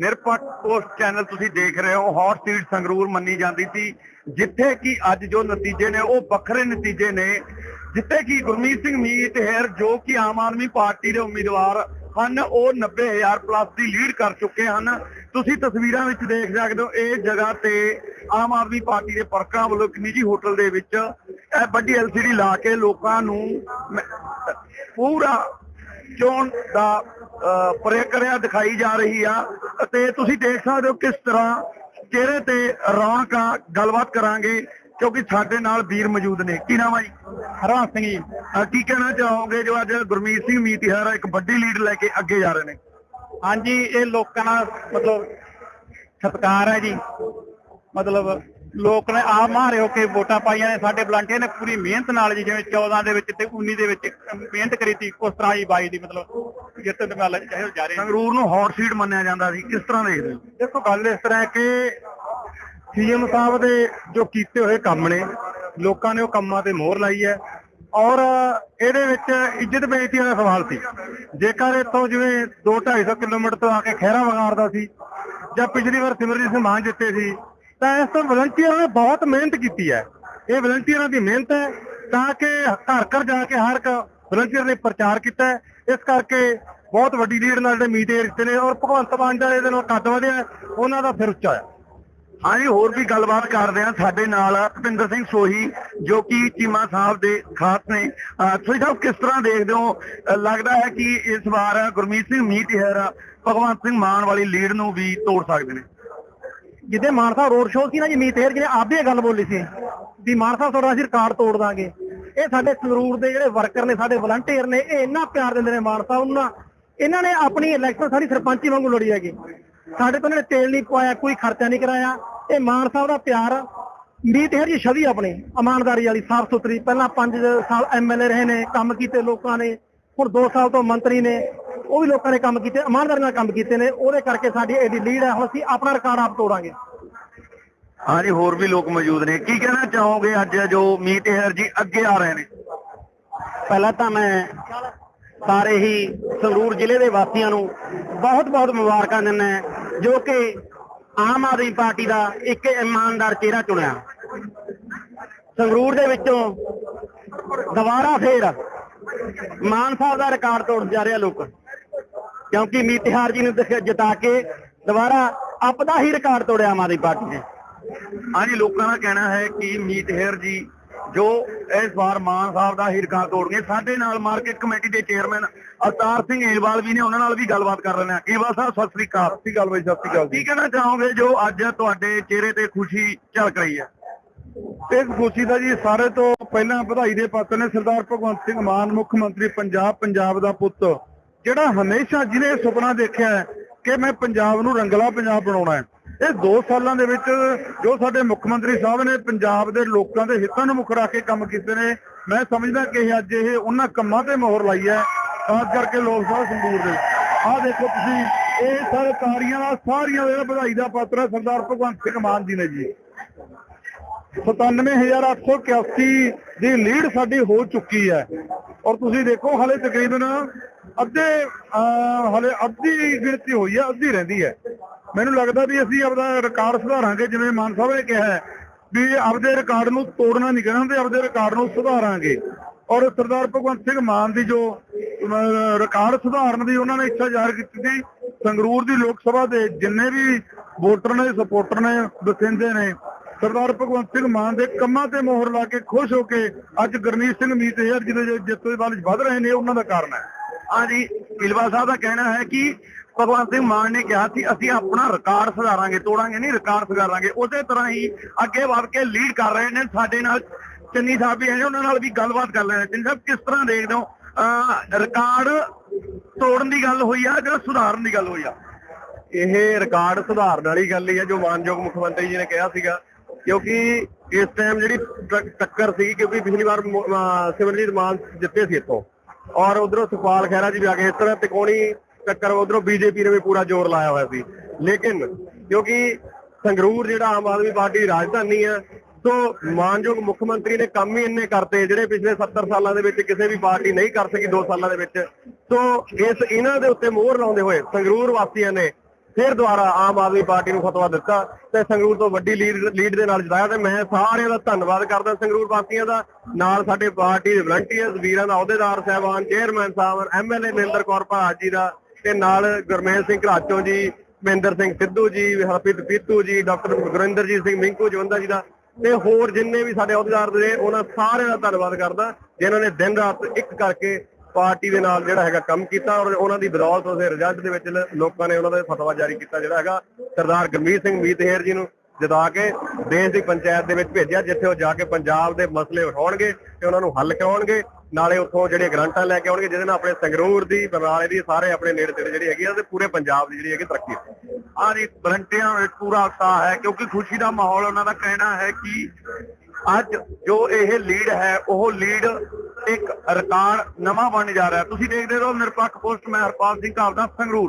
ਨਿਰਪੱਖ post channel ਤੁਸੀਂ ਦੇਖ ਰਹੇ ਹੋ ਹੌਟ ਸੀਟ ਸੰਗਰੂਰ ਮੰਨੀ ਜਾਂਦੀ ਸੀ, ਜਿੱਥੇ ਕਿ ਅੱਜ ਜੋ ਨਤੀਜੇ ਨੇ, ਉਹ ਵੱਖਰੇ ਨਤੀਜੇ ਨੇ, ਜਿੱਥੇ ਕਿ ਗੁਰਮੀਤ ਸਿੰਘ ਮੀਤ ਹੈਰ, ਜੋ ਕਿ ਆਮ ਆਦਮੀ ਪਾਰਟੀ ਦੇ ਉਮੀਦਵਾਰ ਹਨ, ਉਹ 90000 ਪਲੱਸ ਦੀ ਲੀਡ ਕਰ ਚੁੱਕੇ ਹਨ। ਤੁਸੀਂ ਤਸਵੀਰਾਂ ਵਿੱਚ ਦੇਖ ਸਕਦੇ ਹੋ, ਇਹ ਜਗ੍ਹਾ ਤੇ ਆਮ ਆਦਮੀ ਪਾਰਟੀ ਦੇ ਵਰਕਰਾਂ ਵੱਲੋਂ ਇੱਕ ਨਿੱਜੀ ਹੋਟਲ ਦੇ ਵਿੱਚ ਇਹ ਵੱਡੀ ਐਲਸੀਡੀ ਲਾ ਕੇ ਲੋਕਾਂ ਨੂੰ ਪੂਰਾ ਚੋਣ ਦਾ ਪ੍ਰਕਿਰਿਆ ਦਿਖਾਈ ਜਾ ਰਹੀ ਆ ਅਤੇ ਤੁਸੀਂ ਦੇਖ ਸਕਦੇ ਹੋ ਕਿਸ ਤਰ੍ਹਾਂ ਚਿਹਰੇ ਤੇ ਰੌਣਕ ਆ ਗੱਲਬਾਤ ਕਰਾਂਗੇ ਕਿਉਂਕਿ ਸਾਡੇ ਨਾਲ ਵੀਰ ਮੌਜੂਦ ਨੇ। ਕੀ ਨਾਮ ਆ ਜੀ? ਹਰਵੰਸ ਸਿੰਘ ਜੀ। ਕੀ ਕਹਿਣਾ ਚਾਹੋਗੇ ਜੋ ਅੱਜ ਗੁਰਮੀਤ ਸਿੰਘ ਮੀਤਿਹਾਰ ਇੱਕ ਵੱਡੀ ਲੀਡ ਲੈ ਕੇ ਅੱਗੇ ਜਾ ਰਹੇ ਨੇ? ਹਾਂਜੀ ਇਹ ਲੋਕਾਂ ਦਾ ਮਤਲਬ ਸਤਿਕਾਰ ਹੈ ਜੀ। ਮਤਲਬ ਲੋਕ ਨੇ ਆ ਮਾਰੇ ਹੋ ਕੇ ਵੋਟਾਂ ਪਾਈਆਂ ਨੇ। ਸਾਡੇ ਵਲੰਟੀਅਰ ਨੇ ਪੂਰੀ ਮਿਹਨਤ ਨਾਲ ਜੀ ਜਿਵੇਂ 14 ਦੇ ਵਿੱਚ ਤੇ 19 ਦੇ ਵਿੱਚ ਮਿਹਨਤ ਕਰੀ ਸੀ ਉਸ ਤਰ੍ਹਾਂ ਹੀ 22 ਦੀ ਮਤਲਬ ਜਿੱਤ ਦੇ ਨਾਲ ਚਾਹੇ ਜਾ ਰਹੇ। ਸੰਗਰੂਰ ਨੂੰ ਹੌਟ ਸੀਟ ਮੰਨਿਆ ਜਾਂਦਾ ਸੀ। ਕਿਸ ਤਰ੍ਹਾਂ ਦੇਖਦੇ ਹੋ? ਦੇਖੋ ਗੱਲ ਇਸ ਤਰ੍ਹਾਂ ਹੈ ਕਿ ਸੀਐਮ ਸਾਹਿਬ ਦੇ ਜੋ ਕੀਤੇ ਹੋਏ ਕੰਮ ਨੇ ਲੋਕਾਂ ਨੇ ਉਹ ਕੰਮਾਂ ਤੇ ਮੋਹਰ ਲਾਈ ਹੈ ਔਰ ਇਹਦੇ ਵਿੱਚ ਇੱਜ਼ਤ ਬੇਇੱਜ਼ਤੀ ਦਾ ਸਵਾਲ ਸੀ। ਜੇਕਰ ਇੱਥੋਂ ਜਿਵੇਂ 2-250 ਕਿਲੋਮੀਟਰ ਤੋਂ ਆ ਕੇ ਖਹਿਰਾ ਵਗਾਰਦਾ ਸੀ ਜਾਂ ਪਿਛਲੀ ਵਾਰ ਸਿਮਰਜੀਤ ਸਿੰਘ ਮਾਨ ਜਿੱਤੇ ਸੀ ਤਾਂ ਇਸ ਤੋਂ ਵਲੰਟੀਅਰਾਂ ਨੇ ਬਹੁਤ ਮਿਹਨਤ ਕੀਤੀ ਹੈ। ਇਹ ਵਲੰਟੀਅਰਾਂ ਦੀ ਮਿਹਨਤ ਹੈ ਤਾਂ ਕਿ ਘਰ ਘਰ ਜਾ ਕੇ ਹਰ ਇੱਕ ਵਲੰਟੀਅਰ ਨੇ ਪ੍ਰਚਾਰ ਕੀਤਾ ਇਸ ਕਰਕੇ ਬਹੁਤ ਵੱਡੀ ਲੀਡ ਨਾਲ ਜਿਹੜੇ ਮੀਟੇ ਰਿਸ਼ਤੇ ਨੇ ਔਰ ਭਗਵੰਤ ਮਾਨ ਦਾ ਇਹਦੇ ਨਾਲ ਕੱਦ ਵਧਿਆ ਉਹਨਾਂ ਦਾ ਫਿਰ ਉੱਚਾ ਆ ਹਾਂਜੀ, ਹੋਰ ਵੀ ਗੱਲਬਾਤ ਕਰਦੇ ਆ ਸਾਡੇ ਨਾਲ ਭਿੰਦਰ ਸਿੰਘ ਸੋਹੀ ਜੋ ਕਿ ਚੀਮਾ ਸਾਹਿਬ ਦੇ ਖਾਸ ਨੇ। ਤੁਸੀਂ ਸਾਹਿਬ, ਕਿਸ ਤਰ੍ਹਾਂ ਦੇਖਦੇ ਹੋ? ਲੱਗਦਾ ਹੈ ਕਿ ਇਸ ਵਾਰ ਗੁਰਮੀਤ ਸਿੰਘ ਮੀਤਹਿਰ ਭਗਵੰਤ ਸਿੰਘ ਮਾਨ ਵਾਲੀ ਲੀਡ ਨੂੰ ਵੀ ਤੋੜ ਸਕਦੇ ਨੇ। ਜਿੱਦੇ ਮਾਨ ਸਾਹਿਬ ਰੋਡ ਸ਼ੋਅ ਸੀ ਨਾ ਜੀ, ਮੀਤ ਹੇਰ ਜਿਹਨੇ ਆਪੇ ਇਹ ਗੱਲ ਬੋਲੀ ਸੀ ਵੀ ਮਾਨ ਸਾਹਿਬ ਤੁਹਾਡਾ ਅਸੀਂ ਰਿਕਾਰਡ ਤੋੜ ਦਾਂਗੇ। ਇਹ ਸਾਡੇ ਸੰਗਰੂਰ ਦੇ ਜਿਹੜੇ ਵਰਕਰ ਨੇ, ਸਾਡੇ ਵਲੰਟੀਅਰ ਨੇ, ਇਹ ਇੰਨਾ ਪਿਆਰ ਦਿੰਦੇ ਨੇ ਮਾਨ ਸਾਹਿਬ ਨੂੰ ਨਾ, ਇਹਨਾਂ ਨੇ ਆਪਣੀ ਇਲੈਕਸ਼ਨ ਸਾਰੀ ਸਰਪੰਚੀ ਵਾਂਗੂ ਲੜੀ ਹੈਗੀ। ਸਾਡੇ ਤੋਂ ਇਹਨਾਂ ਨੇ ਤੇਲ ਨਹੀਂ ਪਵਾਇਆ, ਕੋਈ ਖਰਚਾ ਨਹੀਂ ਕਰਾਇਆ। ਇਹ ਮਾਨ ਸਾਹਿਬ ਦਾ ਪਿਆਰ ਮੀਤ ਹੇਰ ਜੀ ਛਵੀ ਆਪਣੀ, ਇਮਾਨਦਾਰੀ ਵਾਲੀ, ਸਾਫ਼ ਸੁਥਰੀ। ਪਹਿਲਾਂ 5 ਸਾਲ ਐਮਐਲਏ ਰਹੇ ਨੇ, ਕੰਮ ਕੀਤੇ ਲੋਕਾਂ ਨੇ, ਹੁਣ 2 ਸਾਲ ਤੋਂ ਮੰਤਰੀ ਨੇ। ਉਹ ਵੀ ਲੋਕਾਂ ਨੇ ਕੰਮ ਕੀਤੇ ਇਮਾਨਦਾਰੀ ਨਾਲ ਕੰਮ ਕੀਤੇ ਨੇ ਉਹਦੇ ਕਰਕੇ ਸਾਡੀ ਇਹਦੀ ਲੀਡ ਹੈ ਹੁਣ ਅਸੀਂ ਆਪਣਾ ਰਿਕਾਰਡ ਆਪ ਤੋੜਾਂਗੇ। ਹਾਂਜੀ ਹੋਰ ਵੀ ਲੋਕ ਮੌਜੂਦ ਨੇ। ਕੀ ਕਹਿਣਾ ਚਾਹੋਗੇ ਅੱਜ ਜੋ ਮੀਤਹਿਰ ਜੀ ਅੱਗੇ ਆ ਰਹੇ ਨੇ? ਪਹਿਲਾਂ ਤਾਂ ਮੈਂ ਸਾਰੇ ਹੀ ਸੰਗਰੂਰ ਜ਼ਿਲ੍ਹੇ ਦੇ ਵਾਸੀਆਂ ਨੂੰ ਬਹੁਤ ਬਹੁਤ ਮੁਬਾਰਕਾਂ ਦਿੰਦਾ ਜੋ ਕਿ ਆਮ ਆਦਮੀ ਪਾਰਟੀ ਦਾ ਇੱਕ ਇਮਾਨਦਾਰ ਚਿਹਰਾ ਚੁਣਿਆ। ਸੰਗਰੂਰ ਦੇ ਵਿੱਚੋਂ ਦੁਬਾਰਾ ਫੇਰ ਮਾਨ ਸਾਹਿਬ ਦਾ ਰਿਕਾਰਡ ਤੋੜ ਜਾ ਰਿਹਾ ਲੋਕ। ਕਿਉਂਕਿ ਮੀਤਿਹਾਰ ਜੀ ਨੂੰ ਜਿਤਾ ਕੇ ਦੁਬਾਰਾ ਆਪਦਾ ਹੀ ਰਿਕਾਰਡ ਤੋੜਿਆ ਆਮ ਆਦਮੀ ਪਾਰਟੀ ਨੇ। ਹਾਂਜੀ ਲੋਕਾਂ ਦਾ ਕਹਿਣਾ ਹੈ ਕਿ ਮੀਤਹਿਰ ਜੀ ਜੋ ਇਸ ਵਾਰ ਮਾਨ ਸਾਹਿਬ ਦਾ ਹਿਰਕਾ ਤੋੜਨਗੇ ਸਾਡੇ ਨਾਲ ਮਾਰਕੀਟ ਕਮੇਟੀ ਦੇ ਚੇਅਰਮੈਨ ਅਵਤਾਰ ਸਿੰਘ ਏਲਵਾਲ ਵੀ ਨੇ ਉਹਨਾਂ ਨਾਲ ਵੀ ਗੱਲਬਾਤ ਕਰ ਲੈਣਾ ਏਲਵਾਲ ਸਾਹਿਬ ਸਤਿ ਸ੍ਰੀ ਅਕਾਲ। ਸਤਿ ਸ੍ਰੀ ਅਕਾਲ ਬਾਈ ਸਤਿ ਸ੍ਰੀ ਅਕਾਲ ਕੀ ਕਹਿਣਾ ਚਾਹੋਗੇ ਜੋ ਅੱਜ ਤੁਹਾਡੇ ਚਿਹਰੇ ਤੇ ਖੁਸ਼ੀ ਝਲਕ ਰਹੀ ਹੈ? ਇਸ ਖੁਸ਼ੀ ਦਾ ਜੀ ਸਾਰੇ ਤੋਂ ਪਹਿਲਾਂ ਵਧਾਈ ਦੇ ਪਾਤਰ ਨੇ ਸਰਦਾਰ ਭਗਵੰਤ ਸਿੰਘ ਮਾਨ ਮੁੱਖ ਮੰਤਰੀ ਪੰਜਾਬ ਪੰਜਾਬ ਦਾ ਪੁੱਤ। ਜਿਹੜਾ ਹਮੇਸ਼ਾ ਜਿਹਨੇ ਇਹ ਸੁਪਨਾ ਦੇਖਿਆ ਹੈ ਕਿ ਮੈਂ ਪੰਜਾਬ ਨੂੰ ਰੰਗਲਾ ਪੰਜਾਬ ਬਣਾਉਣਾ ਹੈ, ਇਹ 2 ਸਾਲਾਂ ਦੇ ਵਿੱਚ ਜੋ ਸਾਡੇ ਮੁੱਖ ਮੰਤਰੀ ਸਾਹਿਬ ਨੇ ਪੰਜਾਬ ਦੇ ਲੋਕਾਂ ਦੇ ਹਿੱਤਾਂ ਨੂੰ ਮੁੱਖ ਰੱਖ ਕੇ ਕੰਮ ਕੀਤੇ ਨੇ, ਮੈਂ ਸਮਝਦਾ ਕਿ ਇਹ ਅੱਜ ਇਹ ਉਹਨਾਂ ਕੰਮਾਂ ਤੇ ਮੋਹਰ ਲਾਈ ਹੈ, ਖਾਸ ਕਰਕੇ ਲੋਕ ਸਭਾ ਸੰਗਰੂਰ ਦੇ ਆਹ ਦੇਖੋ ਤੁਸੀਂ, ਇਹ ਸਾਰੇ ਤਾਰੀਆਂ ਦਾ ਸਾਰੀਆਂ ਜਿਹੜਾ ਵਧਾਈ ਦਾ ਪਾਤਰ ਹੈ ਸਰਦਾਰ ਭਗਵੰਤ ਸਿੰਘ ਮਾਨ ਜੀ ਨੇ ਜੀ। 97881 ਦੀ ਲੀਡ ਸਾਡੀ ਹੋ ਚੁੱਕੀ ਹੈ। ਔਰ ਤੁਸੀਂ ਦੇਖੋ ਹਲੇ ਤਕਰੀਬਨ ਅੱਧੇ ਅਹ, ਹਲੇ ਅੱਧੀ ਗਿਣਤੀ ਹੋਈ ਹੈ ਅੱਧੀ ਰਹਿੰਦੀ ਹੈ। ਮੈਨੂੰ ਲੱਗਦਾ ਵੀ ਅਸੀਂ ਆਪਦਾ ਰਿਕਾਰਡ ਸੁਧਾਰਾਂਗੇ ਜਿਵੇਂ ਮਾਨ ਸਾਹਿਬ ਨੇ ਕਿਹਾ ਹੈ ਵੀ ਆਪਦੇ ਰਿਕਾਰਡ ਨੂੰ ਤੋੜਨਾ ਨਹੀਂ ਕਹਿਣਾ ਆਪਦੇ ਰਿਕਾਰਡ ਨੂੰ ਸੁਧਾਰਾਂਗੇ। ਔਰ ਸਰਦਾਰ ਭਗਵੰਤ ਸਿੰਘ ਮਾਨ ਦੀ ਜੋ ਰਿਕਾਰਡ ਸੁਧਾਰਨ ਦੀ ਉਹਨਾਂ ਨੇ ਇੱਛਾ ਜ਼ਾਹਰ ਕੀਤੀ ਸੀ ਸੰਗਰੂਰ ਦੀ ਲੋਕ ਸਭਾ ਦੇ ਜਿੰਨੇ ਵੀ ਵੋਟਰ ਨੇ ਸਪੋਰਟਰ ਨੇ ਬਸਿੰਦੇ ਨੇ ਸਰਦਾਰ ਭਗਵੰਤ ਸਿੰਘ ਮਾਨ ਦੇ ਕੰਮਾਂ ਤੇ ਮੋਹਰ ਲਾ ਕੇ ਖੁਸ਼ ਹੋ ਕੇ ਅੱਜ ਗੁਰਮੀਤ ਸਿੰਘ ਮੀਤਹਿਰ ਜਿਹਦੇ ਜਿੱਤ ਦੇ ਵੱਲ ਵਧ ਰਹੇ ਨੇ ਉਹਨਾਂ ਦਾ ਕਾਰਨ ਹੈ। ਹਾਂਜੀ ਏਲਵਾਲ ਸਾਹਿਬ ਦਾ ਕਹਿਣਾ ਹੈ ਕਿ ਭਗਵੰਤ ਸਿੰਘ ਮਾਨ ਨੇ ਕਿਹਾ ਸੀ, ਅਸੀਂ ਆਪਣਾ ਰਿਕਾਰਡ ਸੁਧਾਰਾਂਗੇ, ਤੋੜਾਂਗੇ ਨਹੀਂ ਰਿਕਾਰਡ ਸੁਧਾਰਾਂਗੇ। ਉਸੇ ਤਰ੍ਹਾਂ ਹੀ ਅੱਗੇ ਵਧ ਕੇ ਲੀਡ ਕਰ ਰਹੇ ਨੇ ਸਾਡੇ ਨਾਲ ਚੰਨੀ ਸਾਹਿਬ ਵੀ ਹੈ ਉਹਨਾਂ ਨਾਲ ਵੀ ਗੱਲਬਾਤ ਕਰ ਲੈਣਾ ਚੰਨੀ ਸਾਹਿਬ, ਕਿਸ ਤਰ੍ਹਾਂ ਦੇਖਦੇ ਹੋ? ਅਹ ਰਿਕਾਰਡ ਤੋੜਨ ਦੀ ਗੱਲ ਹੋਈ ਆ ਜਾਂ ਸੁਧਾਰਨ ਦੀ ਗੱਲ ਹੋਈ ਆ? ਇਹ ਰਿਕਾਰਡ ਸੁਧਾਰਨ ਵਾਲੀ ਗੱਲ ਹੀ ਹੈ ਜੋ ਮਾਨਯੋਗ ਮੁੱਖ ਮੰਤਰੀ ਜੀ ਨੇ ਕਿਹਾ ਸੀਗਾ। ਕਿਉਂਕਿ ਇਸ ਟਾਈਮ ਜਿਹੜੀ ਟੱਕਰ ਸੀ ਕਿਉਂਕਿ ਪਿਛਲੀ ਵਾਰ ਸਿਮਰਜੀਤ ਮਾਨ ਜਿੱਤੇ ਸੀ ਇੱਥੋਂ। ਔਰ ਉਧਰੋਂ ਸੁਖਪਾਲ ਖਹਿਰਾ ਜੀ ਵੀ ਆ ਗਏ, ਇਸ ਤਰ੍ਹਾਂ ਤਿਕੋਣੀ ਟੱਕਰ ਉਧਰੋਂ ਬੀਜੇਪੀ ਨੇ ਵੀ ਪੂਰਾ ਜ਼ੋਰ ਲਾਇਆ ਹੋਇਆ ਸੀ। ਲੇਕਿਨ ਕਿਉਂਕਿ ਸੰਗਰੂਰ ਜਿਹੜਾ ਆਮ ਆਦਮੀ ਪਾਰਟੀ ਦੀ ਰਾਜਧਾਨੀ ਹੈ, ਸੋ ਮਾਨਯੋਗ ਮੁੱਖ ਮੰਤਰੀ ਨੇ ਕੰਮ ਹੀ ਇੰਨੇ ਕਰਤੇ ਜਿਹੜੇ ਪਿਛਲੇ 70 ਸਾਲਾਂ ਦੇ ਵਿੱਚ ਕਿਸੇ ਵੀ ਪਾਰਟੀ ਨਹੀਂ ਕਰ ਸਕੀ 2 ਸਾਲਾਂ ਦੇ ਵਿੱਚ। ਸੋ ਇਸ ਇਹਨਾਂ ਦੇ ਉੱਤੇ ਮੋਹਰ ਲਾਉਂਦੇ ਹੋਏ ਸੰਗਰੂਰ ਵਾਸੀਆਂ ਨੇ ਫਿਰ ਦੁਬਾਰਾ ਆਮ ਆਦਮੀ ਪਾਰਟੀ ਨੂੰ ਫਤਵਾ ਦਿੱਤਾ ਤੇ ਸੰਗਰੂਰ ਤੋਂ ਵੱਡੀ ਲੀਡ ਦੇ ਨਾਲ ਜਿਤਾਇਆ ਤੇ ਮੈਂ ਸਾਰਿਆਂ ਦਾ ਧੰਨਵਾਦ ਕਰਦਾ ਸੰਗਰੂਰ ਵਾਸੀਆਂ ਦਾ। ਨਾਲ ਸਾਡੇ ਪਾਰਟੀ ਦੇ ਵਲੰਟੀਅਰਸ ਵੀਰਾਂ ਦਾ, ਅਹੁਦੇਦਾਰ ਸਾਹਿਬਾਨ ਚੇਅਰਮੈਨ ਸਾਹਿਬ ਐਮਐਲਏ ਮਹਿੰਦਰ ਕੌਰ ਭਾਜ ਜੀ ਦਾ ਤੇ ਨਾਲ ਗੁਰਮੇਲ ਸਿੰਘ ਘਰਾਚੋ ਜੀ, ਮਹਿੰਦਰ ਸਿੰਘ ਸਿੱਧੂ ਜੀ, ਹਰਪ੍ਰੀਤ ਪੀਤੂ ਜੀ, ਡਾਕਟਰ ਗੁਰਿੰਦਰਜੀਤ ਸਿੰਘ, ਮਿੰਕੂ ਜਵੰਦਾ ਜੀ ਦਾ ਤੇ ਹੋਰ ਜਿੰਨੇ ਵੀ ਸਾਡੇ ਅਹੁਦੇਦਾਰ ਨੇ, ਉਹਨਾਂ ਸਾਰਿਆਂ ਦਾ ਧੰਨਵਾਦ ਕਰਦਾ, ਜਿਨ੍ਹਾਂ ਨੇ ਦਿਨ ਰਾਤ ਇੱਕ ਕਰਕੇ ਪਾਰਟੀ ਦੇ ਨਾਲ ਜਿਹੜਾ ਹੈਗਾ ਕੰਮ ਕੀਤਾ ਔਰ ਉਹਨਾਂ ਦੀ ਬਦੌਲਤ ਉਸ ਰਿਜ਼ਲਟ ਦੇ ਵਿੱਚ ਲੋਕਾਂ ਨੇ ਉਹਨਾਂ ਦਾ ਫਤਵਾ ਜਾਰੀ ਕੀਤਾ ਜਿਹੜਾ ਹੈਗਾ ਸਰਦਾਰ ਗਰਮੀਤ ਸਿੰਘ ਮੀਤਹੇਰ ਜੀ ਨੂੰ ਜਿਤਾ ਕੇ ਦੇਸ਼ ਦੀ ਪੰਚਾਇਤ ਦੇ ਵਿੱਚ ਭੇਜਿਆ, ਜਿੱਥੇ ਉਹ ਜਾ ਕੇ ਪੰਜਾਬ ਦੇ ਮਸਲੇ ਉਠਾਉਣਗੇ ਤੇ ਉਹਨਾਂ ਨੂੰ ਹੱਲ ਕਰਾਉਣਗੇ ਨਾਲੇ ਉੱਥੋਂ ਜਿਹੜੇ ਗ੍ਰਾਂਟਾਂ ਲੈ ਕੇ ਆਉਣਗੇ, ਜਿਹਦੇ ਨਾਲ ਆਪਣੇ ਸੰਗਰੂਰ ਦੀ, ਬਰਨਾਲੇ ਦੀ, ਸਾਰੇ ਆਪਣੇ ਨੇੜੇ ਤੇੜੇ ਜਿਹੜੀ ਹੈਗੀ ਆ ਤੇ ਪੂਰੇ ਪੰਜਾਬ ਦੀ ਜਿਹੜੀ ਹੈਗੀ ਤਰੱਕੀ ਹੋਵੇ। ਆ ਜੀ ਵਲੰਟੀਅਰਾਂ ਵਿੱਚ ਪੂਰਾ ਉਤਸ਼ਾਹ ਹੈ, ਕਿਉਂਕਿ ਖੁਸ਼ੀ ਦਾ ਮਾਹੌਲ ਉਹਨਾਂ ਦਾ ਕਹਿਣਾ ਹੈ ਕਿ ਅੱਜ ਜੋ ਇਹ ਲੀਡ ਹੈ, ਉਹ ਲੀਡ ਇੱਕ ਰਿਕਾਰਡ ਨਵਾਂ ਬਣ ਜਾ ਰਿਹਾ। ਤੁਸੀਂ ਦੇਖਦੇ ਰਹੋ ਨਿਰਪੱਖ ਪੋਸਟ ਮੈਂ ਹਰਪਾਲ ਸਿੰਘ ਕਾਵਦਾ ਸੰਗਰੂਰ।